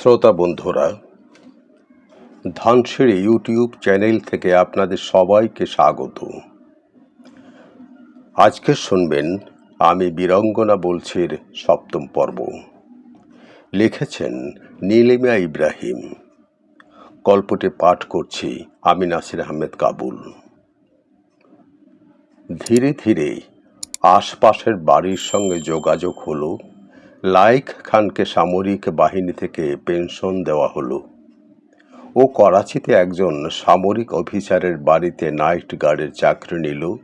শ্রোতা বন্ধুরা, Dhansiri YouTube channel থেকে আপনাদের সবাইকে স্বাগত। আজকে শুনবেন আমি বীরঙ্গনা বলছির সপ্তম পর্ব। লিখেছেন নীলিমা ইব্রাহিম। গল্পটি পাঠ করছি আমি নাসির আহমেদ কাবুল। ধীরে ধীরে আশপাশের বাড়ির সঙ্গে যোগাযোগ হলো। লাইক খানকে সামরিক বাহিনী থেকে পেনশন দেওয়া হলো। ও করাচিতে একজন সামরিক অফিসারের বাড়িতে নাইট গার্ডের চাকরি নিল।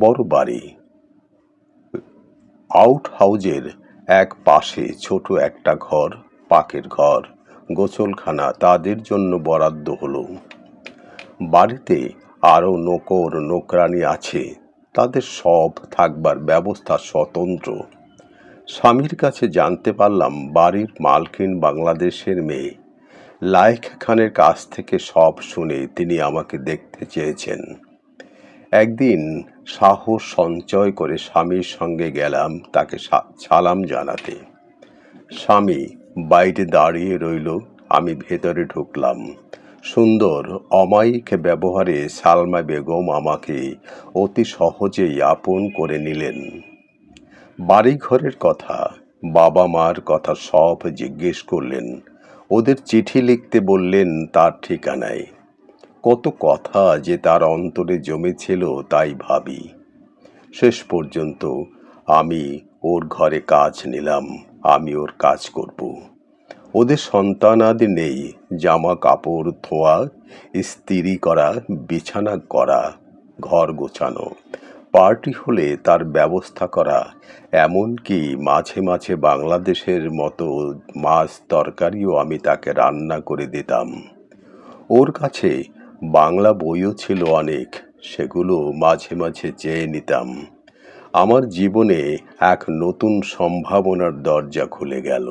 বড় বাড়ি। আউট হাউজের এক পাশে ছোট একটা ঘর, পাকের ঘর, গোসলখানা তাদের জন্য বরাদ্দ হলো। বাড়িতে আরও নকর, নোকরানি আছে। তাদের সব থাকবার ব্যবস্থা স্বতন্ত্র। স্বামীর কাছে জানতে পারলাম বাড়ির মালকিন বাংলাদেশের মেয়ে। লাইক খানের কাছ থেকে সব শুনে তিনি আমাকে দেখতে চেয়েছেন। একদিন সাহস সঞ্চয় করে স্বামীর সঙ্গে গেলাম তাকে সালাম জানাতে। স্বামী বাইরে দাঁড়িয়ে রইল, আমি ভেতরে ঢুকলাম। সুন্দর, অমায়িক ব্যবহারে সালমা বেগম আমাকে অতি সহজেই আপন করে নিলেন। বাড়িঘরের কথা বাবা মার কথা সব জিজ্ঞেস করলেন। ওদের চিঠি লিখতে বললেন, তার ঠিকানায়। কত কথা যে তার অন্তরে জমেছিল, তাই ভাবি। শেষ পর্যন্ত আমি ওর ঘরে কাজ নিলাম, আমি ওর কাজ করব। ওদের সন্তানাদি নেই জামা কাপড় ধোয়া, ইস্ত্রি করা, বিছানা করা, ঘর গোছানো। পার্টি হলে তার ব্যবস্থা করা, এমনকি মাঝে মাঝে বাংলাদেশের মতো মাছ তরকারিও আমি তাকে রান্না করে দিতাম। ওর কাছে বাংলা বইও ছিল অনেক, সেগুলো মাঝে মাঝে চেয়ে নিতাম। আমার জীবনে এক নতুন সম্ভাবনার দরজা খুলে গেল।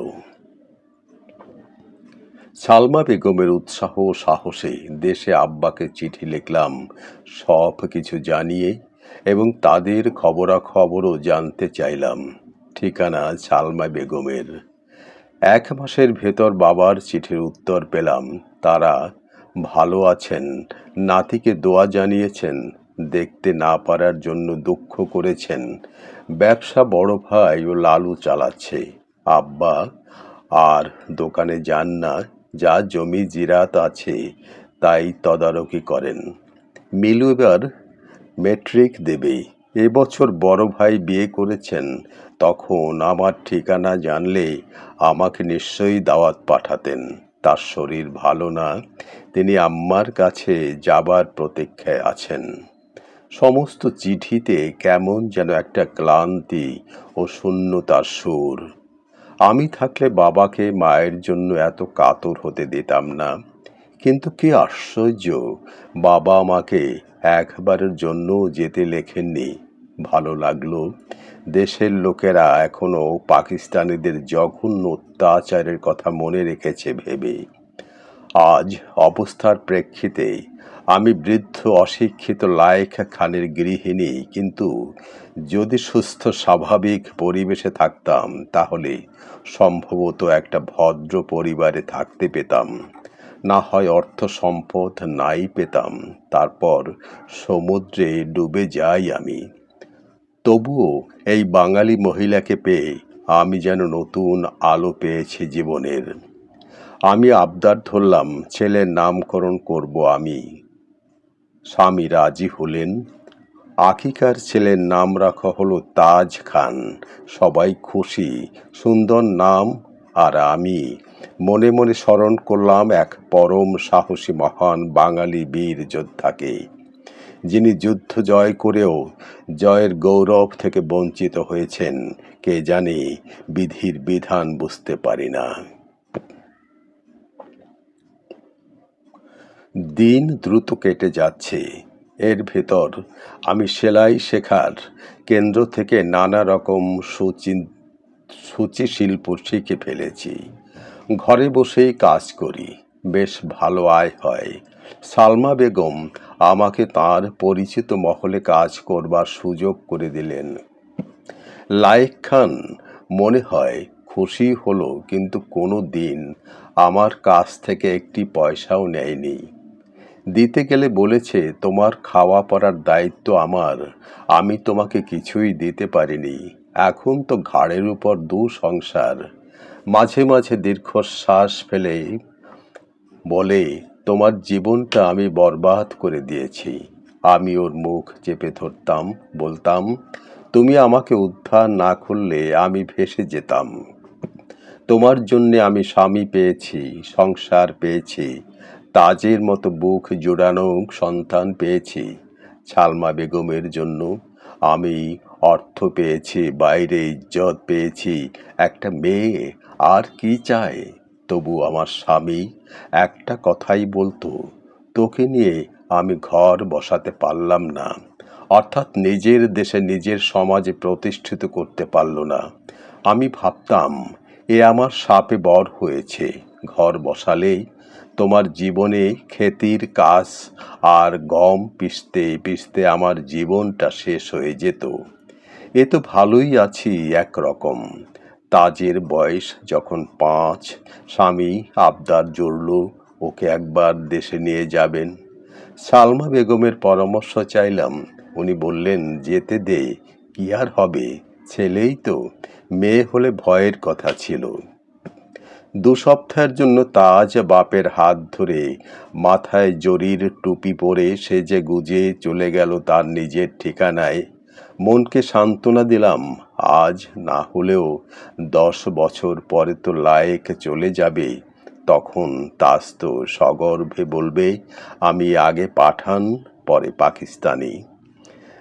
সালমা বেগমের উৎসাহ সাহসে দেশে আব্বাকে চিঠি লিখলাম, সব কিছু জানিয়ে এবং তাদের খবরাখবরও জানতে চাইলাম। ঠিকানা সালমা বেগমের। এক মাসের ভেতর বাবার চিঠির উত্তর পেলাম। তারা, ভালো আছেন। নাতিকে দোয়া জানিয়েছেন। দেখতে না পারার জন্য দুঃখ করেছেন। ব্যবসা বড় ভাই ও লালু চালাচ্ছে। আব্বা, আর দোকানে যান না। যা জমি জিরাত আছে, তাই তদারকি করেন। মিলু এবার মেট্রিক দেবে এবছর বড় ভাই বিয়ে করেছেন, তখন আমার ঠিকানা জানলে আমাকে নিশ্চয়ই দাওয়াত পাঠাতেন। তার শরীর ভালো না, তিনি আম্মার কাছে যাবার প্রতীক্ষায় আছেন। সমস্ত চিঠিতে কেমন যেন একটা ক্লান্তি ও শূন্যতার সুর। আমি থাকলে বাবাকে মায়ের জন্য এত কাতর হতে দিতাম না। কিন্তু কি আশ্চর্য, বাবা আমাকে একবারের জন্য যেতে লেখেননি। ভালো লাগল। দেশের লোকেরা এখনও পাকিস্তানিদের জঘন্য অত্যাচারের কথা মনে রেখেছে ভেবে। আজ অবস্থার প্রেক্ষিতে আমি বৃদ্ধ অশিক্ষিত লায়েক খানের গৃহিণী, কিন্তু যদি সুস্থ, স্বাভাবিক পরিবেশে থাকতাম, তাহলে সম্ভবত একটা ভদ্র পরিবারে থাকতে পেতাম। না হয় অর্থ সম্পদ নাই পেতাম, তারপর সমুদ্রে ডুবে যাই আমি। তবুও এই বাঙালি মহিলাকে পেয়ে আমি যেন নতুন আলো পেয়েছি জীবনের। আমি আবদার ধরলাম, ছেলের নামকরণ করব আমি। স্বামী রাজি হলেন। আকিকার ছেলের নাম রাখা হলো তাজ খান। সবাই খুশি, সুন্দর নাম, আর আমি মনে মনে স্মরণ করলাম এক পরম সাহসী মহান বাঙালি বীর যোদ্ধাকে, যিনি যুদ্ধ জয় করেও জয়ের গৌরব থেকে বঞ্চিত হয়েছেন। কে জানে বিধির বিধান বুঝতে পারি না। দিন দ্রুত কেটে যাচ্ছে। এর ভেতর আমি সেলাই শেখার কেন্দ্র থেকে নানা রকম সূচি শিল্প শিখে ফেলেছি। ঘরে বসেই কাজ করি। বেশ ভালো আয় হয়। সালমা বেগম আমাকে তার পরিচিত মহলে কাজ করবার সুযোগ করে দিলেন। লায়েক খান, মনে হয় খুশি হলো, কিন্তু কোনো দিন আমার কাছ থেকে একটি পয়সাও নেয়নি। দিতে গেলে বলেছে, তোমার খাওয়া পড়ার দায়িত্ব আমার। আমি তোমাকে কিছুই দিতে পারিনি। এখন তো ঘাড়ের উপর দু সংসার। মাঝে মাঝে দীর্ঘশ্বাস ফেলে বলে, তোমার জীবনটা আমি বরবাদ করে দিয়েছি। আমি ওর মুখ চেপে ধরতাম, বলতাম, তুমি আমাকে উদ্ধার না করলে আমি ভেসে যেতাম। তোমার জন্যে আমি স্বামী পেয়েছি, সংসার পেয়েছি, তাজের মতো বুক জোড়ানো সন্তান পেয়েছি। ছালমা বেগমের জন্য আমি অর্থ পেয়েছি, বাইরে ইজ্জত পেয়েছি। একটা মেয়ে আর কি চায়? তবু আমার স্বামী একটা কথাই বলতো, তোকে নিয়ে আমি ঘর বসাতে পারলাম না। অর্থাৎ নিজের দেশে নিজের সমাজে প্রতিষ্ঠিত করতে পারল না। আমি ভাবতাম, এ আমার সাপে বর হয়েছে। ঘর বসালেই তোমার জীবনে খেতির কাজ আর গম পিষতে পিষতে আমার জীবনটা শেষ হয়ে যেত। এ তো ভালোই আছি একরকম। তাজের বয়স যখন পাঁচ, স্বামী আবদার জড়ল, ওকে একবার দেশে নিয়ে যাবেন। সালমা বেগমের পরামর্শ চাইলাম। উনি বললেন, যেতে দে, কি আর হবে? ছেলেই তো, মেয়ে হলে ভয়ের কথা ছিল। দু সপ্তাহের জন্য তাজ বাপের হাত ধরে মাথায় জরির টুপি পরে সে যে গুজে চলে গেল তার নিজের ঠিকানায়। মনকে সান্ত্বনা দিলাম আজ না হলেও দশ বছর পরে তো লায়েক চলে যাবে, তখন তাজ তো সগর্ভে বলবে, আমি আগে পাঠান, পরে পাকিস্তানি।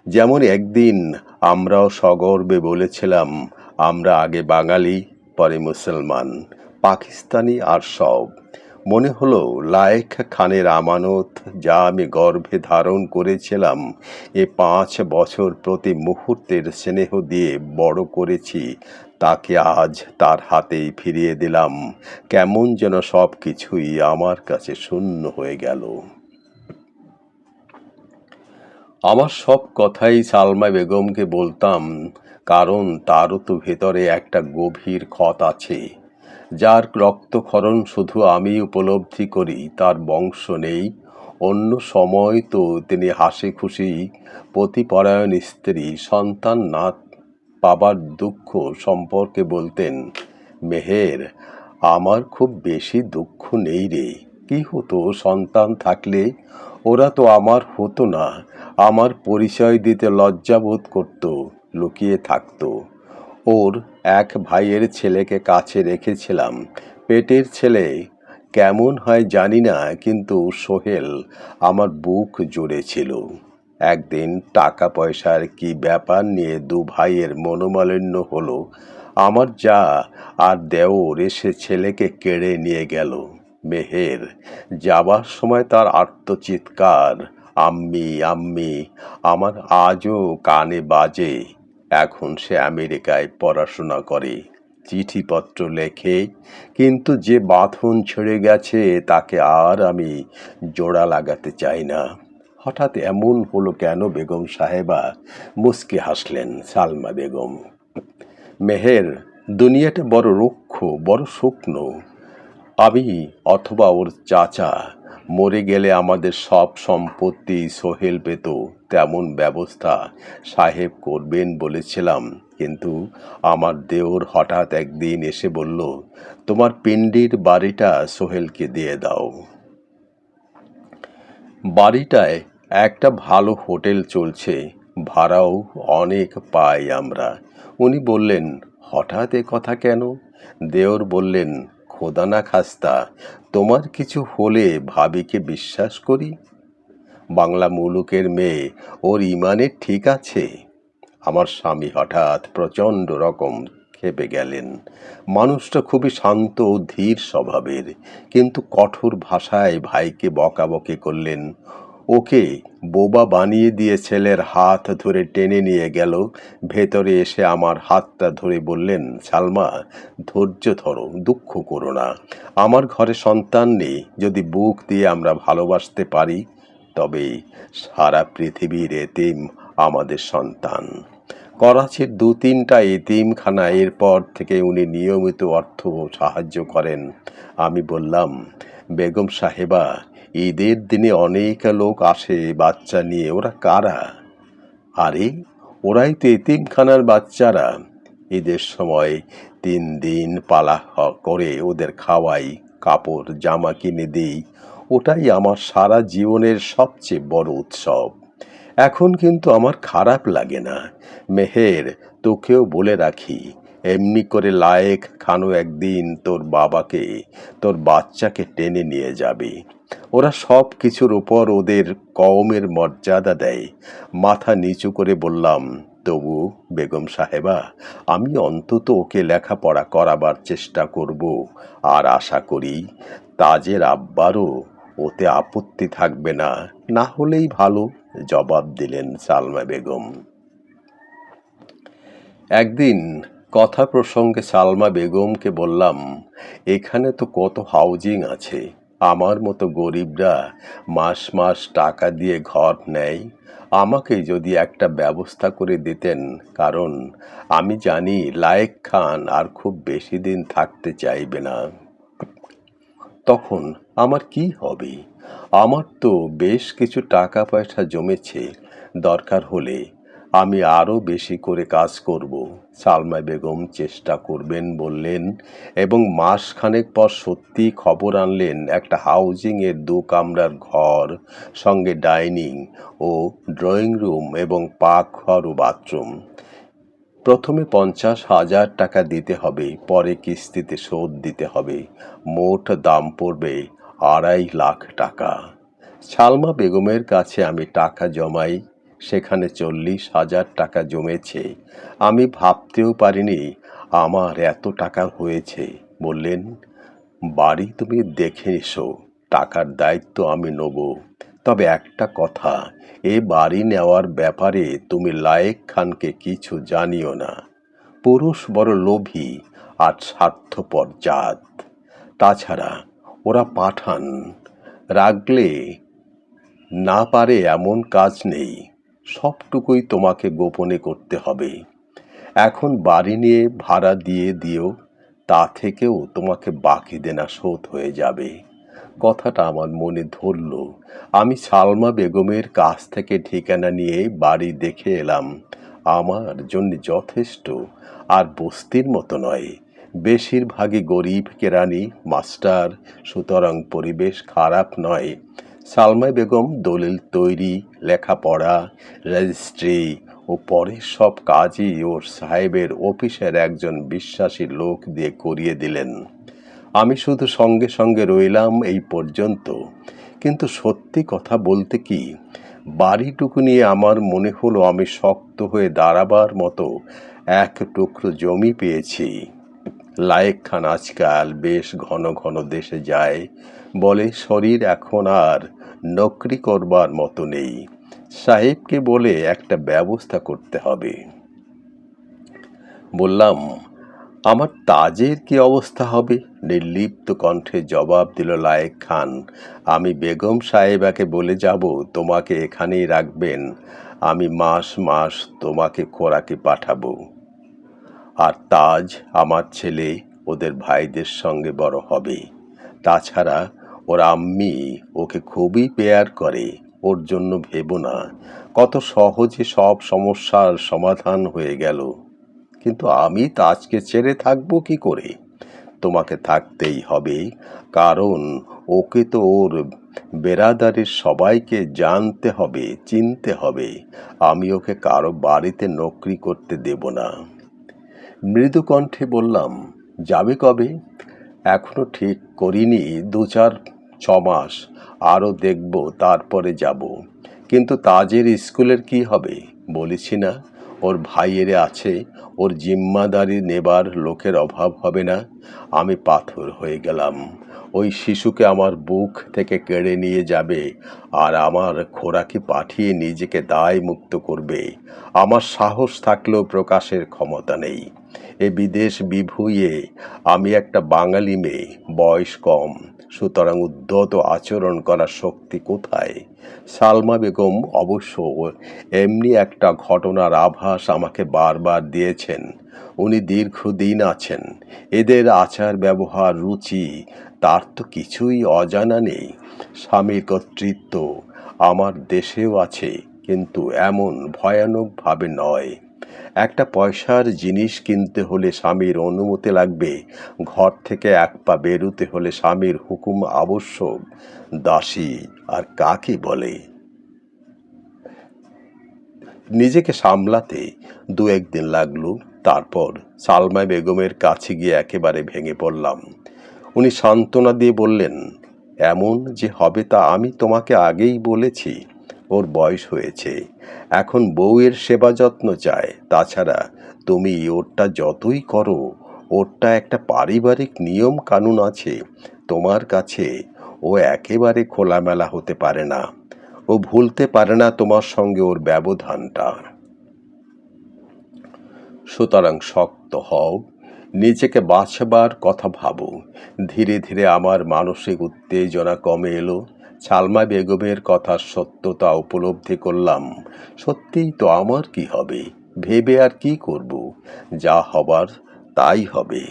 যেমন একদিন আমরাও সগর্বে বলেছিলাম, আমরা আগে বাঙালি, পরে মুসলমান, পাকিস্তানি আর সব। মনে হলো লায়েক খানের আমানত যা আমি গর্ভে ধারণ করেছিলাম, এ পাঁচ বছর প্রতি মুহূর্তের স্নেহ দিয়ে বড় করেছি, তাকে আজ তার হাতেই ফিরিয়ে দিলাম। কেমন যেন সব কিছুই আমার কাছে শূন্য হয়ে গেল। আমার সব কথাই সালমা বেগমকে বলতাম, কারণ তারও তো ভেতরে একটা গভীর ক্ষত আছে। যার রক্তক্ষরণ শুধু আমি উপলব্ধি করি, তার বংশ নেই। অন্য সময় তো তিনি হাসি খুশি পতিপরায়ণ স্ত্রী, সন্তান না পাবার দুঃখ সম্পর্কে বলতেন, মেহের, আমার খুব বেশি দুঃখ নেই রে। কি হতো, সন্তান থাকলে ওরা তো আমার হতো না। আমার পরিচয় দিতে লজ্জাবোধ করত, লুকিয়ে থাকতো। ওর এক ভাইয়ের ছেলেকে কাছে রেখেছিলাম। পেটের ছেলে, কেমন হয় জানি না, কিন্তু সোহেল আমার বুক জুড়েছিল একদিন টাকা পয়সার কি ব্যাপার নিয়ে দু ভাইয়ের মনোমালিন্য হলো। আমার যা আর দেওর এসে ছেলেকে কেড়ে নিয়ে গেল। মেহের, যাবার সময় তার আত্মচিৎকার, আম্মি আম্মি, আমার আজও কানে বাজে। এখন সে আমেরিকায় পড়াশোনা করে। চিঠিপত্র লেখে, কিন্তু যে বাঁধন ছেড়ে গেছে, তাকে আর আমি জোড়া লাগাতে চাই না। হঠাৎ এমন হলো কেন বেগম সাহেবা? মুস্কি হাসলেন সালমা বেগম। মেহের, দুনিয়াটা বড় রুক্ষ, বড় শুকনো। আমি অথবা ওর চাচা। মরে গেলে আমাদের সব সম্পত্তি সোহেল পেত, তেমন ব্যবস্থা সাহেব করবেন বলেছিলাম। কিন্তু আমার দেওর হঠাৎ একদিন এসে বলল, তোমার পিন্ডির বাড়িটা সোহেলকে দিয়ে দাও। বাড়িটায় একটা ভালো হোটেল চলছে, ভাড়াও অনেক পাই আমরা। উনি বললেন, হঠাৎ এ কথা কেন? দেওর বললেন খোদা না খাস্তা, তোমার কিছু হলে ভাবিকে বিশ্বাস করি। বাংলা মুলুকের মেয়ে, ওর ইমানে ঠিক আছে। আমার স্বামী হঠাৎ প্রচণ্ড রকম খেপে গেলেন। মানুষটা খুবই শান্ত ধীর স্বভাবের, কিন্তু কঠোর ভাষায় ভাইকে বকাবকি করলেন। ওকে বোবা বানিয়ে দিয়ে ছেলের হাত ধরে টেনে নিয়ে গেল। ভেতরে এসে আমার হাতটা ধরে বললেন, সালমা, ধৈর্য ধরো, দুঃখ করো না। আমার ঘরে সন্তান নেই, যদি বুক দিয়ে আমরা ভালোবাসতে পারি, তবে সারা পৃথিবীর এতিম আমাদের সন্তান। করাচির দু তিনটা এতিমখানা এরপর থেকে উনি নিয়মিত অর্থ সাহায্য করেন। আমি বললাম বেগম সাহেবা, ঈদের দিনে অনেক লোক আসে বাচ্চা নিয়ে। ওরা কারা? আরে, ওরাই তো এতিমখানার বাচ্চারা। ঈদের সময় তিন দিন পালা করে ওদের খাওয়াই, কাপড়, জামা কিনে দিই। ওটাই আমার সারা জীবনের সবচেয়ে বড় উৎসব। এখন কিন্তু আমার খারাপ লাগে না। মেহের, তোকেও বলে রাখি এমনি করে লায়েক খানো একদিন তোর বাবাকে, তোর বাচ্চাকে টেনে নিয়ে যাবে। ওরা সব কিছুর উপর ওদের কওমের মর্যাদা দেয়। মাথা নিচু করে বললাম, তবু বেগম সাহেবা, আমি অন্তত ওকে লেখাপড়া করাবার চেষ্টা করব। আর আশা করি তাজের আব্বারও ওতে আপত্তি থাকবে না। না হলেই ভালো, জবাব দিলেন সালমা বেগম। একদিন কথা প্রসঙ্গে সালমা বেগমকে বললাম, এখানে তো কত হাউজিং আছে। আমার মতো গরিবরা মাস মাস টাকা দিয়ে ঘর নেয়। আমাকে যদি একটা ব্যবস্থা করে দিতেন, কারণ আমি জানি লায়েক খান আর খুব বেশি দিন থাকতে চাইবে না। তখন আমার কি হবে? আমার তো বেশ কিছু টাকা পয়সা জমেছে। দরকার হলে আমি আরও বেশি করে কাজ করব। সালমা বেগম চেষ্টা করবেন বললেন, এবং মাসখানেক পর সত্যি খবর আনলেন একটা হাউজিংয়ের দু কামরার ঘর, সঙ্গে ডাইনিং ও ড্রয়িং রুম এবং পাকঘর ও বাথরুম। প্রথমে পঞ্চাশ হাজার টাকা দিতে হবে, পরে কিস্তিতে শোধ দিতে হবে। মোট দাম পড়বে আড়াই লাখ টাকা। সালমা বেগমের কাছে আমি টাকা জমাই সেখানে চল্লিশ হাজার টাকা জমেছে। আমি ভাবতেও পারিনি আমার এত টাকা হয়েছে। বললেন, বাড়ি তুমি দেখে এসো, টাকার দায়িত্ব আমি নেব। তবে একটা কথা, এ বাড়ি নেওয়ার ব্যাপারে তুমি লায়েক খানকে কিছু জানিও না। পুরুষ বড় লোভী আর স্বার্থপর জাত। তাছাড়া ওরা পাঠান। রাগলে না পারে এমন কাজ নেই। সবটুকুই তোমাকে গোপনে করতে হবে। এখন বাড়ি নিয়ে ভাড়া দিয়ে দিও, তা থেকেও তোমাকে বাকি দেনা শোধ হয়ে যাবে। কথাটা আমার মনে ধরল। আমি সালমা বেগমের কাছ থেকে ঠিকানা নিয়ে বাড়ি দেখে এলাম। আমার জন্য যথেষ্ট, আর বস্তির মতো নয়। বেশিরভাগই গরিব কেরানি, মাস্টার, সুতরাং পরিবেশ খারাপ নয়। সালমা বেগম দলিল তৈরি, লেখাপড়া, রেজিস্ট্রি ও পরের সব কাজই ওর সাহেবের অফিসের একজন বিশ্বাসী লোক দিয়ে করিয়ে দিলেন। আমি শুধু সঙ্গে সঙ্গে রইলাম এই পর্যন্ত। কিন্তু সত্যি কথা বলতে কি, বাড়িটুকু নিয়ে আমার মনে হলো আমি শক্ত হয়ে দাঁড়াবার মতো এক টুকরো জমি পেয়েছি। লায়েক খান আজকাল বেশ ঘন ঘন দেশে যায় বলে, শরীর এখন আর নকরি করবার মতো নেই। সাহেবকে বলে একটা ব্যবস্থা করতে হবে। বললাম, আমার তাজের কি অবস্থা হবে? নির্লিপ্ত কণ্ঠে জবাব দিল লায়েক খান, আমি বেগম সাহেবাকে বলে যাব, তোমাকে এখানেই রাখবেন। আমি মাস মাস তোমাকে খোরাকে পাঠাবো। আর তাজ আমার ছেলে ওদের ভাইদের সঙ্গে বড় হবে। তাছাড়া ওর আম্মি ওকে খুবই পেয়ার করে, ওর জন্য ভেবো না। কত সহজে সব সমস্যার সমাধান হয়ে গেল। কিন্তু আমি তাজকে ছেড়ে থাকব কি করে? তোমাকে থাকতেই হবে, কারণ ওকে তো ওর বেরাদারের সবাইকে জানতে হবে, চিনতে হবে। আমি ওকে কারও বাড়িতে নকরি করতে দেব না। মৃদু কণ্ঠে বললাম, যাবে কবে? এখনও ঠিক করিনি দু চার ছমাস মাস, আরও দেখব, তারপরে যাব। কিন্তু তাজের স্কুলের কি হবে, বলেছি না? ওর ভাইয়েরে আছে, ওর জিম্মাদারি নেবার লোকের অভাব হবে না। আমি পাথর হয়ে গেলাম। ওই শিশুকে আমার বুক থেকে কেড়ে নিয়ে যাবে আর আমার খোরাকি পাঠিয়ে নিজেকে দায় মুক্ত করবে। আমার সাহস থাকলেও প্রকাশের ক্ষমতা নেই। এ বিদেশ বিভুইয়ে আমি একটা বাঙালি মেয়ে, বয়স কম। সুতরাং উদ্ধত আচরণ করার শক্তি কোথায়? সালমা বেগম অবশ্য এমনি একটা ঘটনার আভাস আমাকে বারবার দিয়েছেন। উনি দীর্ঘদিন আছেন। এদের আচার ব্যবহার, রুচি, তার তো কিছুই অজানা নেই। স্বামীর কর্তৃত্ব আমার দেশেও আছে, কিন্তু এমন ভয়ানকভাবে নয়। একটা পয়সার জিনিস কিনতে হলে স্বামীর অনুমতি লাগবে। ঘর থেকে এক পা বেরোতে হলে স্বামীর হুকুম আবশ্যক। দাসী, আর কাকে বলে? নিজেকে সামলাতে দু একদিন লাগল, তারপর সালমা বেগমের কাছে গিয়ে একেবারে ভেঙে পড়লাম। উনি সান্ত্বনা দিয়ে বললেন, এমন যে হবে তা আমি তোমাকে আগেই বলেছি। ওর বয়স হয়েছে। এখন বউয়ের সেবা যত্ন চায়। তাছাড়া তুমি ওরটা যতই করো, ওরটা একটা পারিবারিক নিয়ম কানুন আছে। তোমার কাছে ও একেবারে খোলামেলা হতে পারে না। ও ভুলতে পারে না তোমার সঙ্গে ওর ব্যবধানটা। সুতরাং শক্ত হও। নিজেকে বাঁচবার কথা ভাবো। ধীরে ধীরে আমার মানসিক উত্তেজনা কমে এলো। সালমা বেগমের কথার সত্যতা উপলব্ধি করলাম। সত্যিই তো আমার কি হবে? ভেবে আর কি করব? যা হবার তাই হবে।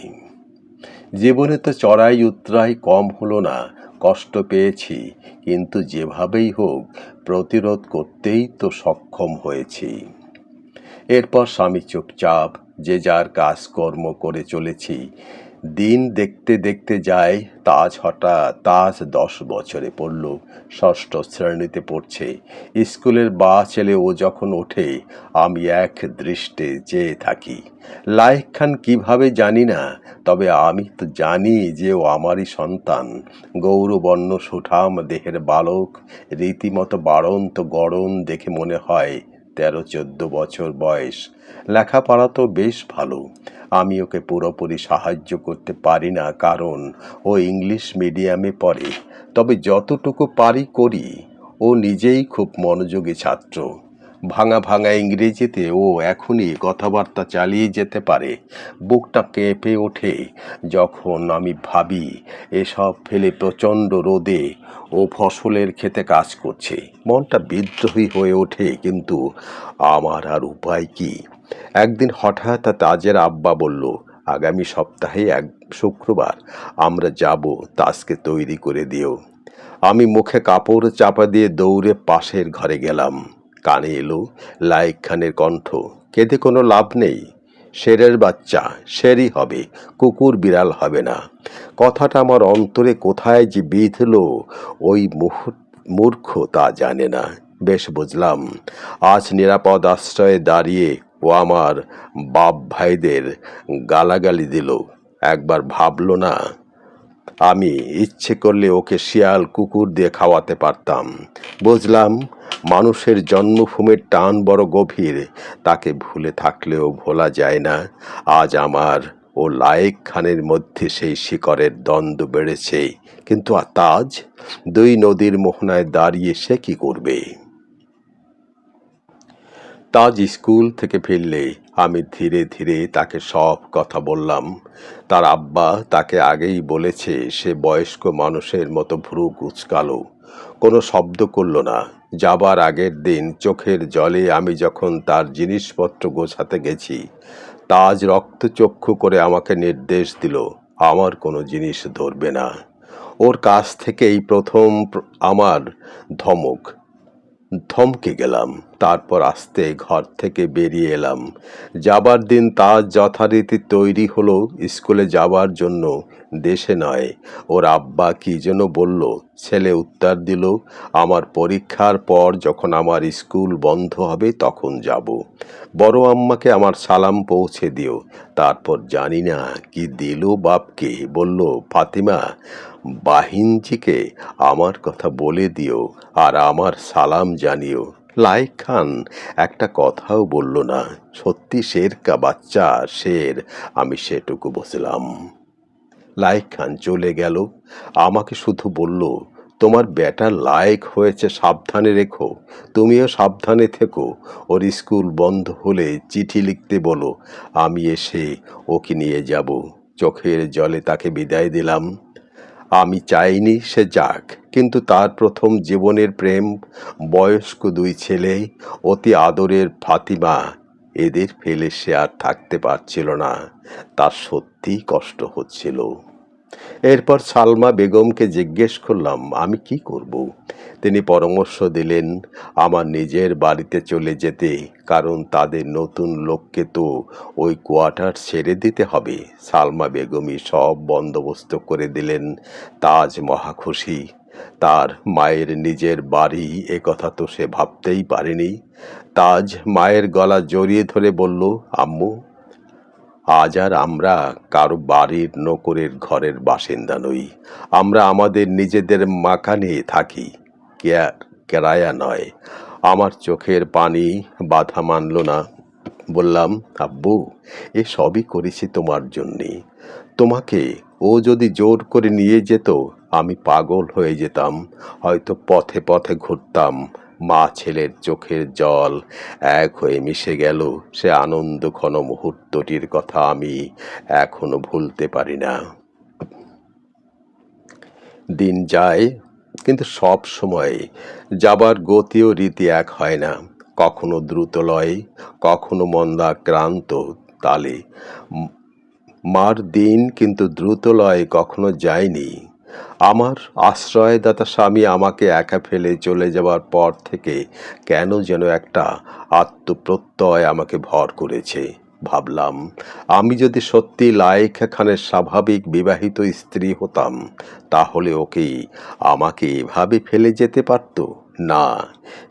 জীবনে তো চড়াই উতরাই কম হলো না, কষ্ট পেয়েছি, কিন্তু যেভাবেই হোক প্রতিরোধ করতেই তো সক্ষম হয়েছি। এরপর স্বামী চুপচাপ, যে যার কাজকর্ম করে চলেছি দিন দেখতে দেখতে যায়, তাজ হঠাৎ, তাজ দশ বছরে পড়ল, ষষ্ঠ শ্রেণীতে পড়ছে। স্কুলের বা ছেলে ও যখন ওঠে, আমি এক দৃষ্টে চেয়ে থাকি। লাইক খান কীভাবে জানি না, তবে আমি তো জানি যে ও আমারই সন্তান। গৌরবর্ণ সুঠাম দেহের বালক, রীতিমতো বাড়ন্ত গড়ন দেখে মনে হয় তেরো চোদ্দ বছর বয়স। লেখাপড়া তো বেশ ভালো। আমি ওকে পুরোপুরি সাহায্য করতে পারি না, কারণ ও ইংলিশ মিডিয়ামে পড়ে। তবে যতটুকু পারি করি। ও নিজেই খুব মনোযোগী ছাত্র। ভাঙা ভাঙা ইংরেজিতে ও এখনই কথাবার্তা চালিয়ে যেতে পারে। বুকটা কেঁপে ওঠে যখন আমি ভাবি, এসব ফেলে প্রচণ্ড রোদে ও ফসলের খেতে কাজ করছে। মনটা বিদ্রোহী হয়ে ওঠে, কিন্তু আমার আর উপায় কি? একদিন হঠাৎ তাজের আব্বা বলল, আগামী সপ্তাহে এক শুক্রবার আমরা যাব, তাজকে তৈরি করে দিও। আমি মুখে কাপড় চাপা দিয়ে দৌড়ে পাশের ঘরে গেলাম। কানে এলো লাইক খানের কণ্ঠ, কেঁদে কোনো লাভ নেই, শেরের বাচ্চা, শেরই হবে, কুকুর বিড়াল হবে না। কথাটা আমার অন্তরে কোথায় যে বিঁধল, ওই মূর্খ তা জানে না। বেশ, বুঝলাম। আজ নিরাপদ আশ্রয়ে দাঁড়িয়ে ও আমার বাপ ভাইদের গালাগালি দিল। একবার ভাবলো না, আমি ইচ্ছে করলে ওকে শিয়াল কুকুর দিয়ে খাওয়াতে পারতাম। বুঝলাম, মানুষের জন্মভূমির টান বড় গভীর, তাকে ভুলে থাকলেও ভোলা যায় না। আজ আমার ও লায়েক খানের মধ্যে সেই শিকরের দ্বন্দ্ব বেড়েছে। কিন্তু তাজ, দুই নদীর মোহনায় দাঁড়িয়ে সে কি করবে? তাজ স্কুল থেকে ফিরলে আমি ধীরে ধীরে তাকে সব কথা বললাম। তার আব্বা তাকে আগেই বলেছে, সে বয়স্ক মানুষের মতো ভ্রু কুচকালো। কোনো শব্দ করল না। যাবার আগের দিন চোখের জলে আমি যখন তার জিনিসপত্র গোছাতে গেছি, তাজ রক্তচক্ষু করে আমাকে নির্দেশ দিল, আমার কোনো জিনিস ধরবে না। ওর কাছ থেকেই প্রথম আমার ধমক, ধমকে গেলাম। তারপর আস্তে ঘর থেকে বেরিয়ে এলাম। যাবার দিন তার যথারীতি তৈরি হলো স্কুলে যাবার জন্য, দেশে নয়। ওর আব্বা কি যেন বলল, ছেলে উত্তর দিল, আমার পরীক্ষার পর যখন আমার স্কুল বন্ধ হবে তখন যাব। বড় আম্মাকে আমার সালাম পৌঁছে দিও। তারপর জানি না কি দিল বাপকে। বলল, ফাতিমা, বাহিনজিকে আমার কথা বলে দিও আর আমার সালাম জানিও। লাইক খান। একটা কথাও বলল না। সত্যি শের কা বাচ্চা, শের। আমি সেটুকু বসলাম লাইক খান চলে গেল। আমাকে শুধু বলল, তোমার বেটা লায়ক হয়েছে, সাবধানে রেখো। তুমিও সাবধানে থেকো। ওর স্কুল বন্ধ হলে চিঠি লিখতে বলো। আমি এসে ওকে নিয়ে যাব। চোখের জলে তাকে বিদায় দিলাম। আমি চাইনি সে যাক, কিন্তু তার প্রথম জীবনের প্রেম, বয়স্ক দুই ছেলে অতি আদরের ফাতিমা, এদের ফেলে সে আর থাকতে পারছিল না। তার সত্যিই কষ্ট হচ্ছিল। এরপর সালমা বেগমকে জিজ্ঞেস করলাম, আমি কি করব? তিনি পরামর্শ দিলেন, আমার নিজের বাড়িতে চলে যেতে, কারণ তাদের নতুন লোককে তো ওই কোয়ার্টার ছেড়ে দিতে হবে। সালমা বেগমই সব বন্দোবস্ত করে দিলেন, তাজ মহাখুশি তার মায়ের নিজের বাড়ি এ কথা তো সে ভাবতেই পারেনি। তাজ মায়ের গলা জড়িয়ে ধরে বলল, আম্মু আজ আর আমরা কারও বাড়ির নকরের ঘরের বাসিন্দা নই। আমরা আমাদের নিজেদের মাকানে থাকি কেরায়া নয়। আমার চোখের পানি বাধা মানল না। বললাম, আব্বু, এ সবই করেছি তোমার জন্যে। তোমাকে ও যদি জোর করে নিয়ে যেত, আমি পাগল হয়ে যেতাম। হয়তো পথে পথে ঘুরতাম। মা ছেলের চোখের জল এক হয়ে মিশে গেল। সে আনন্দ ঘন মুহূর্তটির কথা আমি এখনও ভুলতে পারি না। দিন যায়, কিন্তু সব সময় যাবার গতি ও রীতি এক হয় না। কখনো দ্রুত লয়, কখনো মন্দাক্রান্ত তালে। মার দিন কিন্তু দ্রুত লয়, কখনো যায়নি। আমার আশ্রয়দাতা স্বামী আমাকে একা ফেলে চলে যাওয়ার পর থেকে কেন যেন একটা আত্মপ্রত্যয় আমাকে ভর করেছে। ভাবলাম, আমি যদি সত্যি লায়েকা খানের স্বাভাবিক বিবাহিত স্ত্রী হতাম, তাহলে ওকে আমাকে এভাবে ফেলে যেতে পারত? না,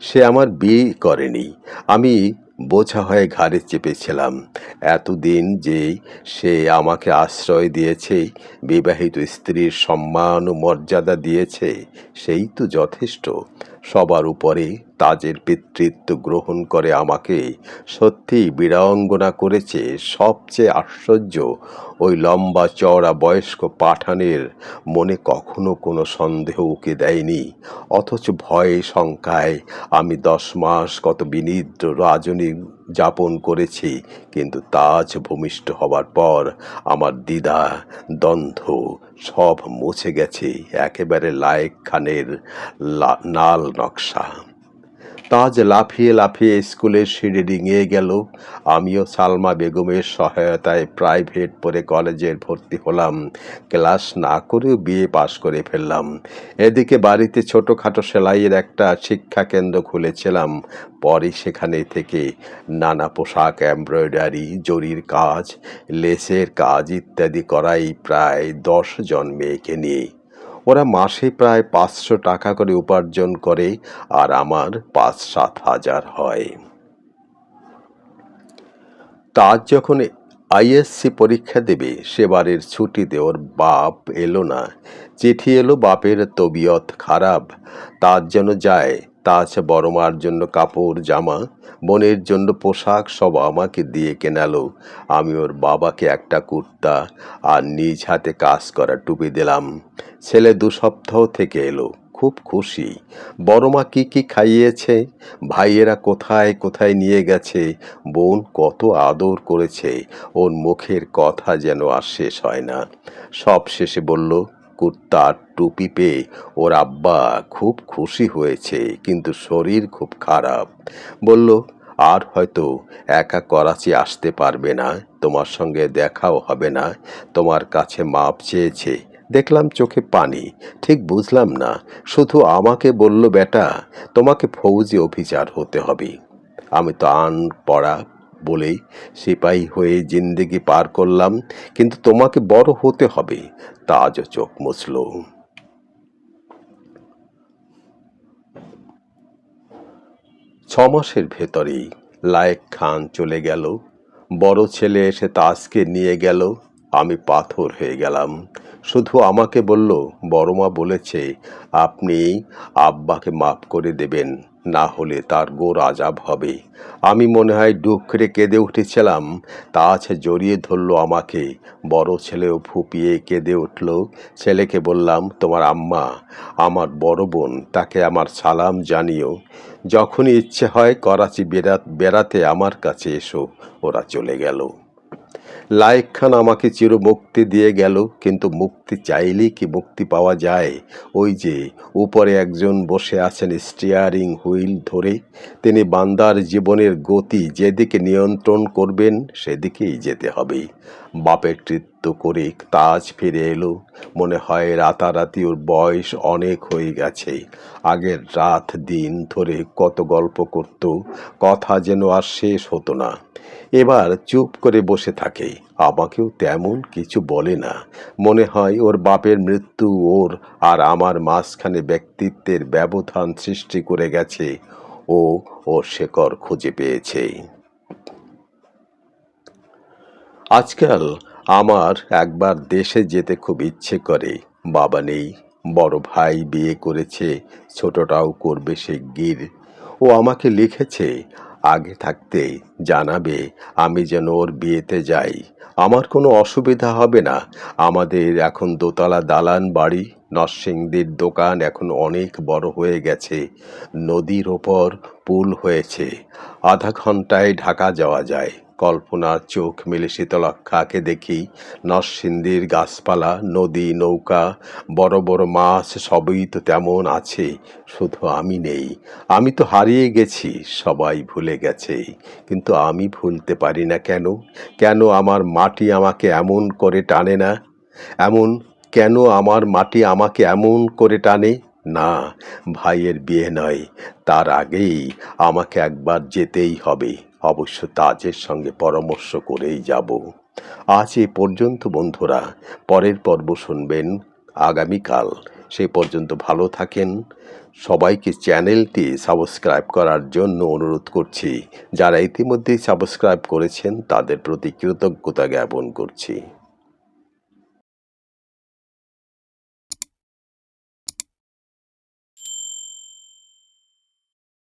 সে আমার বিয়ে করেনি। আমি বোঝা হয়ে ঘাড়ে চেপেছিলাম। এতদিন যে সে আমাকে আশ্রয় দিয়েছে, বিবাহিত স্ত্রীর সম্মান ও মর্যাদা দিয়েছে, সেই তো যথেষ্ট। সবার উপরে তাজের পিতৃত্ব গ্রহণ করে আমাকে সত্যিই বীরাঙ্গনা করেছে। সবচেয়ে আশ্চর্য, ওই লম্বা চওড়া বয়স্ক পাঠানের মনে কখনো কোনো সন্দেহ উকে দেয়নি। অথচ ভয়ে, শঙ্কায় আমি দশ মাস কত বিনিদ্র রাজনী যাপন করেছি, কিন্তু তাজ ভূমিষ্ঠ হবার পর আমার দিদা দ্বন্দ্ব সব মুছে গেছে, একেবারে লায়েক খানের লা- নাল নকশা। তাজ লাফিয়ে লাফিয়ে স্কুলের সিঁড়ি ডিঙিয়ে গেল, আমিও সালমা বেগমের সহায়তায় প্রাইভেট পড়ে কলেজের ভর্তি হলাম। ক্লাস না করেও বিয়ে পাশ করে ফেললাম। এদিকে বাড়িতে ছোটোখাটো সেলাইয়ের একটা শিক্ষা কেন্দ্র খুলেছিলাম পরে সেখানে থেকে নানা পোশাক, এমব্রয়ডারি, জরির কাজ, লেসের কাজ ইত্যাদি করাই প্রায় দশ জন মেয়েকে নিয়ে ওরা মাসে প্রায় পাঁচশো টাকা করে উপার্জন করে আর আমার পাঁচ সাত হাজার হয়। তাজ যখন আইএসসি পরীক্ষা দেবে সেবারের ছুটিতে ওর বাপ এলো না। চিঠি এলো, বাপের তবিয়ত খারাপ। তার যেন যায় তাজ বড় মার জন্য কাপড়, জামা, বোনের জন্য পোশাক, সব আমাকে দিয়ে কেনালো। আমি ওর বাবাকে একটা কুর্তা আর নিজ হাতে কাজ করা টুপি দিলাম। ছেলে দু সপ্তাহ থেকে এলো, খুব খুশি। বড় মা কি কি খাইয়েছে? ভাইয়েরা কোথায় কোথায় নিয়ে গেছে? বোন কত আদর করেছে? ওর মুখের কথা যেন আর শেষ হয় না। সব শেষে বলল কুর্তা আর টুপি পেয়ে ওর আব্বা খুব খুশি হয়েছে, কিন্তু শরীর খুব খারাপ। বলল, আর হয়তো একা করাচি আসতে পারবে না, তোমার সঙ্গে দেখাও হবে না, তোমার কাছে মাপ চেয়েছে। দেখলাম চোখে পানি, ঠিক বুঝলাম না, শুধু আমাকে বলল, বেটা, তোমাকে ফৌজি অফিসার হতে হবে। আমি তো আন পড়া বলেই সিপাহী হয়ে জিন্দেগি পার করলাম, কিন্তু তোমাকে বড় হতে হবে তাজও চোখ মুছল। ছ মাসের ভেতরেই লায়েক খান চলে গেল, বড় ছেলে এসে তাজকে নিয়ে গেল, আমি পাথর হয়ে গেলাম। শুধু আমাকে বলল, বড়মা বলেছে, আপনি আব্বাকে মাফ করে দেবেন না হলে তার গোর আজাব হবে। আমি মনে হয় ডুব করে কেঁদে উঠেছিলাম। তাজ জড়িয়ে ধরলো আমাকে। বড় ছেলেও ফুপিয়ে কেঁদে উঠল। ছেলেকে বললাম, তোমার আম্মা, আমার বড় বোন, তাকে আমার সালাম জানিও। যখনই ইচ্ছে হয়, করাচি বেড়া, বেড়াতে আমার কাছে এসো। ওরা চলে গেল। লায়েক খান আমাকে চির মুক্তি দিয়ে গেল, কিন্তু মুক্তি চাইলেই কি মুক্তি পাওয়া যায়? ওই যে, উপরে একজন বসে আছেন স্টিয়ারিং হুইল ধরে। তিনি বান্দার জীবনের গতি যেদিকে নিয়ন্ত্রণ করবেন, সেদিকেই যেতে হবে। বাপের কৃত্য করে তাজ ফিরে এলো। মনে হয় রাতারাতি ওর বয়স অনেক হয়ে গেছে। আগের রাত দিন ধরে কত গল্প করত, কথা যেন আর শেষ হতো না। এবার চুপ করে বসে থাকে। আমাকেও তেমন কিছু বলে না। মনে হয় ওর বাপের মৃত্যু ওর আর আমার মাঝখানে ব্যক্তিত্বের ব্যবধান সৃষ্টি করে গেছে। ও ওর শেকড় খুঁজে পেয়েছে। আজকাল আমার একবার দেশে যেতে খুব ইচ্ছে করে। বাবা নেই, বড় ভাই বিয়ে করেছে, ছোটটাও করবে সে গির। ও আমাকে লিখেছে আগে থাকতে জানাবে, আমি যেন ওর বিয়েতে যাই। আমার কোনো অসুবিধা হবে না। আমাদের এখন দোতলা দালান বাড়ি, নরসিংদীর দোকান এখন অনেক বড় হয়ে গেছে। নদীর ওপর পুল হয়েছে। আধা ঘন্টায় ঢাকা যাওয়া যায়। কল্পনার চোখ মেলে শীতলক্ষাকে দেখি? নরসিংদীর গাছপালা, নদী, নৌকা, বড় বড় মাছ, সবই তো তেমন আছে, শুধু আমি নেই। আমি তো হারিয়ে গেছি, সবাই ভুলে গেছে, কিন্তু আমি ভুলতে পারি না কেন? কেন আমার মাটি আমাকে এমন করে টানে না? এমন, কেন আমার মাটি আমাকে এমন করে টানে? না, ভাইয়ের বিয়ে নয়, তার আগেই আমাকে একবার যেতেই হবে। অবশ্য তাজের সঙ্গে পরামর্শ করেই যাব। আজ এ পর্যন্ত, বন্ধুরা, পরের পর্ব শুনবেন আগামীকাল। সে পর্যন্ত ভালো থাকেন। সবাইকে চ্যানেলটি সাবস্ক্রাইব করার জন্য অনুরোধ করছি, যারা ইতিমধ্যেই সাবস্ক্রাইব করেছেন, তাদের প্রতি কৃতজ্ঞতা জ্ঞাপন করছি।